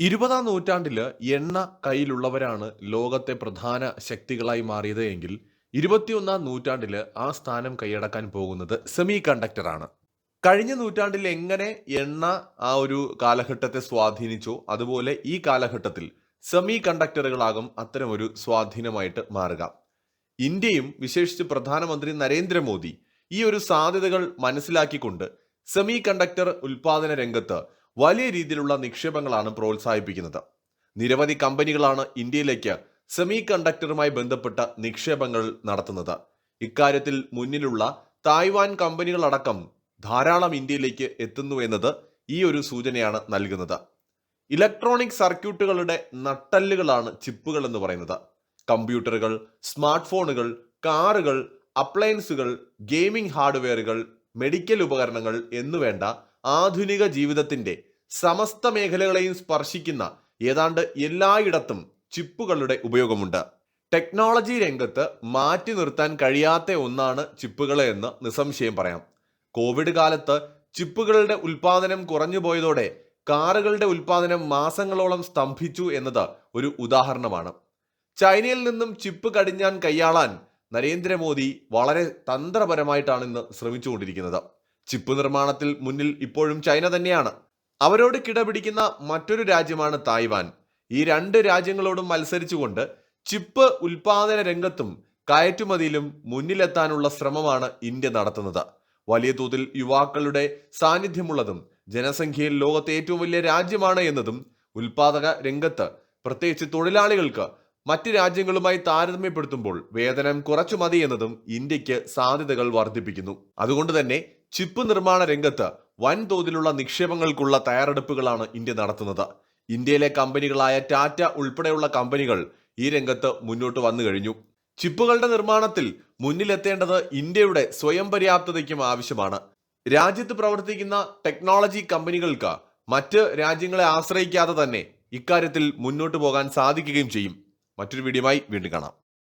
ഇരുപതാം നൂറ്റാണ്ടിൽ എണ്ണ കയ്യിലുള്ളവരാണ് ലോകത്തെ പ്രധാന ശക്തികളായി മാറിയത് എങ്കിൽ ഇരുപത്തിയൊന്നാം നൂറ്റാണ്ടിൽ ആ സ്ഥാനം കൈയടക്കാൻ പോകുന്നത് സെമി കണ്ടക്ടറാണ് കഴിഞ്ഞ നൂറ്റാണ്ടിൽ എങ്ങനെ എണ്ണ ആ ഒരു കാലഘട്ടത്തെ സ്വാധീനിച്ചോ അതുപോലെ ഈ കാലഘട്ടത്തിൽ സെമി കണ്ടക്ടറുകളാകും അത്തരം ഒരു സ്വാധീനമായിട്ട് മാറുക. ഇന്ത്യയും വിശേഷിച്ച് പ്രധാനമന്ത്രി നരേന്ദ്രമോദി ഈ ഒരു സാധ്യതകൾ മനസ്സിലാക്കിക്കൊണ്ട് സെമി കണ്ടക്ടർ ഉൽപാദന രംഗത്ത് വലിയ രീതിയിലുള്ള നിക്ഷേപങ്ങളാണ് പ്രോത്സാഹിപ്പിക്കുന്നത്. നിരവധി കമ്പനികളാണ് ഇന്ത്യയിലേക്ക് സെമി കണ്ടക്ടറുമായി ബന്ധപ്പെട്ട നിക്ഷേപങ്ങൾ നടത്തുന്നത്. ഇക്കാര്യത്തിൽ മുന്നിലുള്ള തായ്വാൻ കമ്പനികളടക്കം ധാരാളം ഇന്ത്യയിലേക്ക് എത്തുന്നു എന്നത് ഈ ഒരു സൂചനയാണ് നൽകുന്നത്. ഇലക്ട്രോണിക് സർക്യൂട്ടുകളുടെ നട്ടല്ലുകളാണ് ചിപ്പുകൾ എന്ന് പറയുന്നത്. കമ്പ്യൂട്ടറുകൾ സ്മാർട്ട് ഫോണുകൾ കാറുകൾ അപ്ലയൻസുകൾ ഗെയിമിംഗ് ഹാർഡ്വെയറുകൾ മെഡിക്കൽ ഉപകരണങ്ങൾ എന്നുവേണ്ട ആധുനിക ജീവിതത്തിന്റെ സമസ്ത മേഖലകളെയും സ്പർശിക്കുന്ന ഏതാണ്ട് എല്ലായിടത്തും ചിപ്പുകളുടെ ഉപയോഗമുണ്ട്. ടെക്നോളജി രംഗത്ത് മാറ്റി നിർത്താൻ കഴിയാത്ത ഒന്നാണ് ചിപ്പുകൾ എന്ന് നിസ്സംശയം പറയാം. കോവിഡ് കാലത്ത് ചിപ്പുകളുടെ ഉൽപാദനം കുറഞ്ഞു പോയതോടെ കാറുകളുടെ ഉൽപാദനം മാസങ്ങളോളം സ്തംഭിച്ചു എന്നത് ഒരു ഉദാഹരണമാണ്. ചൈനയിൽ നിന്നും ചിപ്പ് കടിഞ്ഞാൻ കൈയാളാൻ നരേന്ദ്രമോദി വളരെ തന്ത്രപരമായിട്ടാണ് ഇന്ന് ശ്രമിച്ചുകൊണ്ടിരിക്കുന്നത്. ചിപ്പ് നിർമ്മാണത്തിൽ മുന്നിൽ ഇപ്പോഴും ചൈന തന്നെയാണ്. അവരോട് കിടപിടിക്കുന്ന മറ്റൊരു രാജ്യമാണ് തായ്വാൻ. ഈ രണ്ട് രാജ്യങ്ങളോടും മത്സരിച്ചുകൊണ്ട് ചിപ്പ് ഉൽപാദന രംഗത്തും കയറ്റുമതിയിലും മുന്നിലെത്താനുള്ള ശ്രമമാണ് ഇന്ത്യ നടത്തുന്നത്. വലിയ തോതിൽ യുവാക്കളുടെ സാന്നിധ്യമുള്ളതും ജനസംഖ്യയിൽ ലോകത്തെ ഏറ്റവും വലിയ രാജ്യമാണ് എന്നതും ഉൽപാദക രംഗത്ത് പ്രത്യേകിച്ച് തൊഴിലാളികൾക്ക് മറ്റ് രാജ്യങ്ങളുമായി താരതമ്യപ്പെടുത്തുമ്പോൾ വേതനം കുറച്ചു മതി എന്നതും ഇന്ത്യയ്ക്ക് സാധ്യതകൾ വർദ്ധിപ്പിക്കുന്നു. അതുകൊണ്ട് തന്നെ ചിപ്പ് നിർമ്മാണ രംഗത്ത് വൻതോതിലുള്ള നിക്ഷേപങ്ങൾക്കുള്ള തയ്യാറെടുപ്പുകളാണ് ഇന്ത്യ നടത്തുന്നത്. ഇന്ത്യയിലെ കമ്പനികളായ ടാറ്റ ഉൾപ്പെടെയുള്ള കമ്പനികൾ ഈ രംഗത്ത് മുന്നോട്ട് വന്നു കഴിഞ്ഞു. ചിപ്പുകളുടെ നിർമ്മാണത്തിൽ മുന്നിലെത്തേണ്ടത് ഇന്ത്യയുടെ സ്വയം പര്യാപ്തതയ്ക്കും ആവശ്യമാണ്. രാജ്യത്ത് പ്രവർത്തിക്കുന്ന ടെക്നോളജി കമ്പനികൾക്ക് മറ്റ് രാജ്യങ്ങളെ ആശ്രയിക്കാതെ തന്നെ ഇക്കാര്യത്തിൽ മുന്നോട്ട് പോകാൻ സാധിക്കുകയും ചെയ്യും. മറ്റൊരു വീഡിയോയുമായി വീണ്ടും കാണാം.